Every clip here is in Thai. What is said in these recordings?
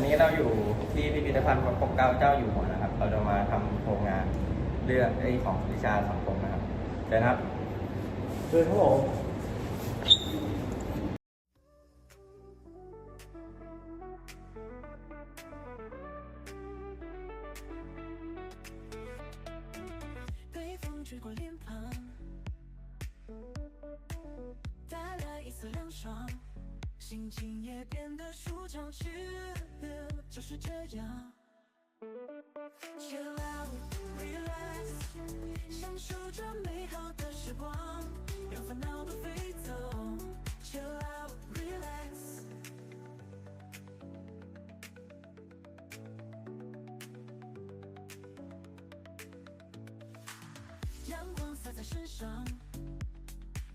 นนี้เราอยู่ที่พิพิธภัณฑ์พระปกเกล้าเจ้าอยู่หัวนะครับ เราจะมาทำโครงงานเรื่องไอ้ของวิชาสังคมนะครับเชิญครับ เชิญครับผม 北风吹过脸庞，带来一丝凉爽， 心情也变得舒畅起来，就是这样。Chill out, relax，享受着美好的时光，让烦恼都飞走。Chill out, relax。阳光洒在身上，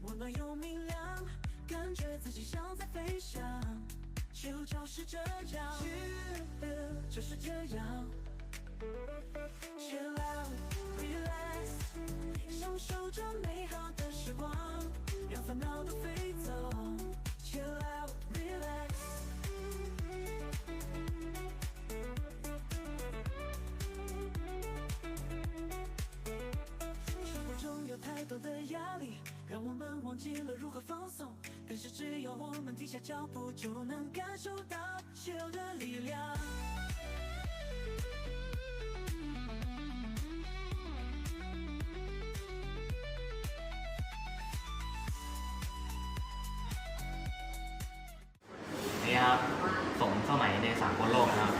温暖又明亮，感觉自己像在飞翔。就就是这样，就是这样。Chill out, relax，享受着美好的时光，让烦恼都飞走。Chill out, relax。生活中有太多的压力，让我们忘记了下脚步，就能感受到自由的力量。 นี่ครับสมสมัยในสากลโลกนะครับ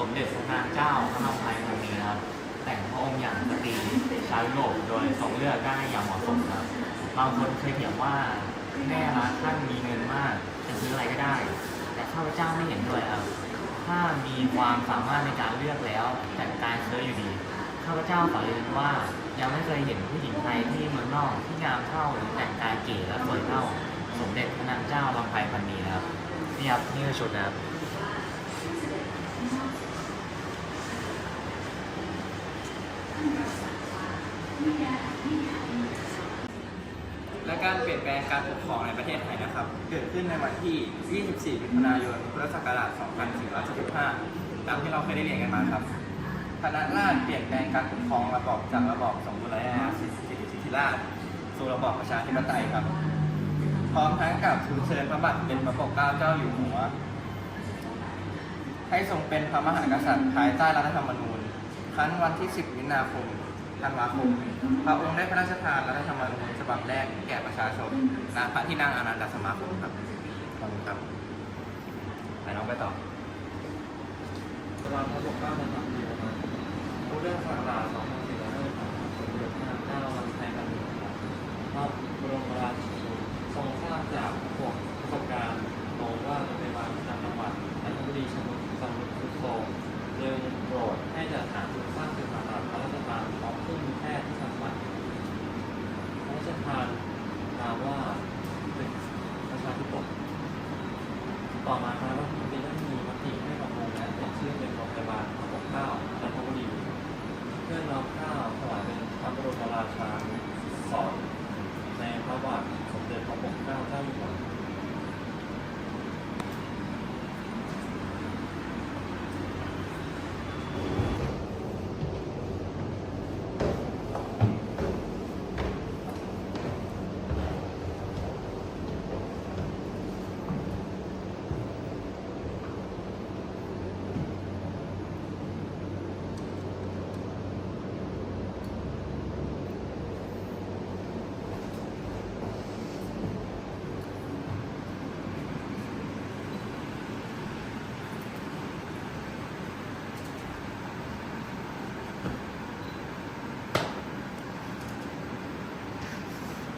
สมเด็จพระนางเจ้าพระนางไทยองค์นี้นะครับ แต่งพระองค์อย่างสตรีชาวยุโรปโดยทรงเลือกได้อย่างเหมาะสมครับ บางคนเคยเถียงว่าแม่รักท่านมีเงินมากจะซื้ออะไรก็ได้ แต่ ข้าพเจ้าไม่เห็นด้วยครับ ถ้ามีความสามารถในการเลือกแล้วแต่งกายเชื้ออยู่ดี ข้าพเจ้าขอเรียนว่ายังไม่เคยเห็นผู้หญิงไทยที่เมืองนอกที่งามเท่าหรือแต่งกายเก๋และสวยเท่า สมเด็จพระนางเจ้าลำไพพันนีครับ นี่ครับนี่คือชุดนะครับ และ การเปลี่ยนแปลงการปกครองในประเทศไทยนะครับ เกิดขึ้นในวันที่ 24 มิถุนายน พุทธศักราช 2475 ตามที่เราเคยได้เรียนกันมาครับ คณะราษฎรเปลี่ยนแปลงการปกครองระบอบจากระบอบสมบูรณาญาสิทธิสิทธิราชสู่ระบอบประชาธิปไตยครับ พร้อมทั้งกับทูลเชิญพระบาทเป็นพระปกเกล้าเจ้าอยู่หัว ให้ทรงเป็นพระมหากษัตริย์ภายใต้รัฐธรรมนูญครั้นวันที่ 10 มิถุนาคม ธันวาคม พระองค์ได้พระราชทานรัฐธรรมนูญฉบับแรกแก่ประชาชนณพระที่นั่งอนันตสมาคมครับขอบคุณครับไปน้องไปต่อสำหรับพระปกเกล้านะครับมีประมาณพุทธศักราช2453สมเด็จพระนางเจ้าวันไทยพันธุ์ครับพระบรมราชชนกทรงทราบจากพวกประสบการณ์มองว่าโรงพยาบาลประจำจังหวัดจันทบุรีชนุสมุทรสุโขทัยจึงโปรดให้จัดหาทุนสร้างเป็นผ่าตัดพระราชทานพร้อมเครื่องมือแพทย์ที่สามารถพระราชทานนามว่าตึกประชาธิปไตย ต่อมาคณะรัฐมนตรีได้มีมติให้ปรับปรุงและเปลี่ยนชื่อเป็นโรงพยาบาลพระปกเกล้าจันทบุรีเพื่อน้อมเกล้าถวายเป็นพระบรมราชานุสรณ์ในพระบาทสมเด็จพระปกเกล้าเจ้าอยู่หัว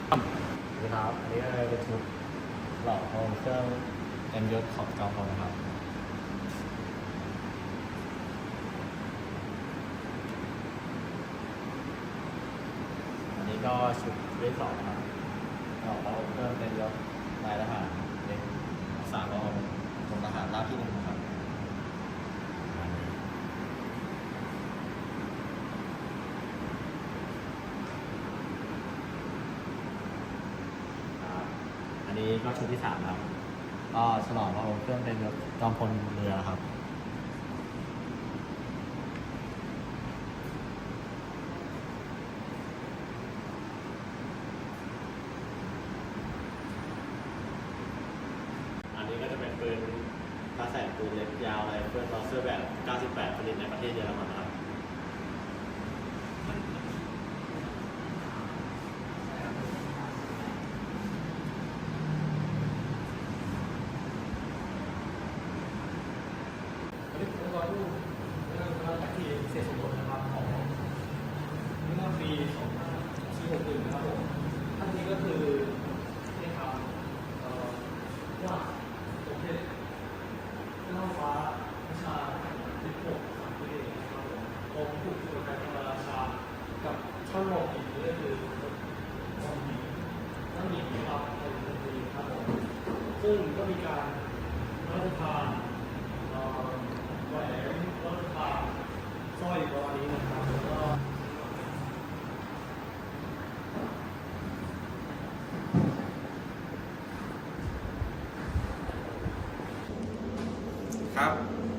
สวัสดีครับ อันนี้ก็ เป็นชุดหล่อพองเครื่องเอ็มยศของจอมพลนะครับ อันนี้ก็ชุดเวทสองครับหล่อพองเครื่องันนี้ก็ชุดที่สามครับ ก็ฉลองว่าเครื่องเป็นจอมพลเรือครับ อันนี้ก็จะเป็นปืนกระแสงปืนเล็กยาวอะไรเพื่อนรอเซอร์แบบ 98 ผลิตในประเทศเยอรมันครับ ซึ่งก็มีการพระราชทานเอ่อแหวนรถพาสร้อยประมาณนี้นะครับแล้วก็ครับ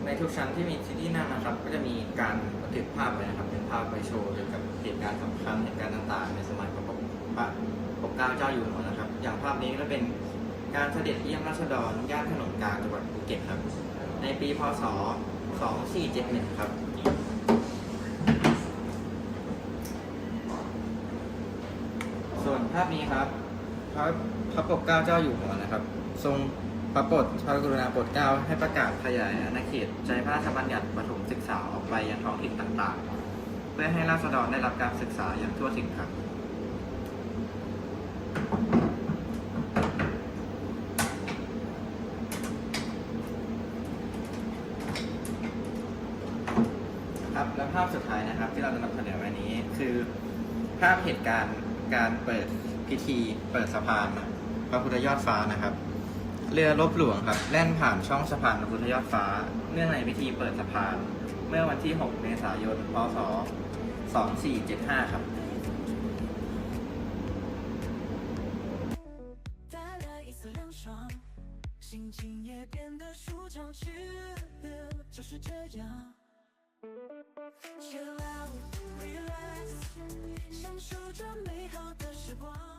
ในทุกชั้นที่มีที่นั่งนะครับ ก็จะมีการบันทึกภาพไว้นะครับ เป็นภาพไปโชว์เกี่ยวกับเหตุการณ์สำคัญเหตุการณ์ต่างๆ ในสมัยพระปกพระปกเกล้าเจ้าอยู่หัวนะครับ อย่างภาพนี้ก็เป็น การเสด็จเยี่ยมราษฎรย่านถนนกลางจังหวัดภูเก็ตครับ ในปีพศ 2471 ครับ ส่วนภาพนี้ครับ พระพระปกเกล้าเจ้าอยู่หัวนะครับ ทรงพระโปรดพระกรุณาโปรดเกล้าให้ประกาศขยายอาณาเขตใช้พระราชบัญญัติประถมศึกษาออกไปยังท้องถิ่นต่างๆ เพื่อให้ราษฎรได้รับการศึกษาอย่างทั่วถึงครับ ครับและ ภาพสุดท้ายนะครับ ที่เราจะนำเสนอวันนี้ คือภาพเหตุการณ์การเปิดพิธีเปิดสะพานพระพุทธยอดฟ้านะครับ เรือรบหลวงครับแล่นผ่านช่องสะพานพระพุทธยอดฟ้า เนื่องในพิธีเปิดสะพาน เมื่อวันที่ 6 เมษายน พศ 2475 ครับ 带来一丝凉爽，心情也变得舒畅，去了就是这样。 Chill out, relax，享受这美好的时光。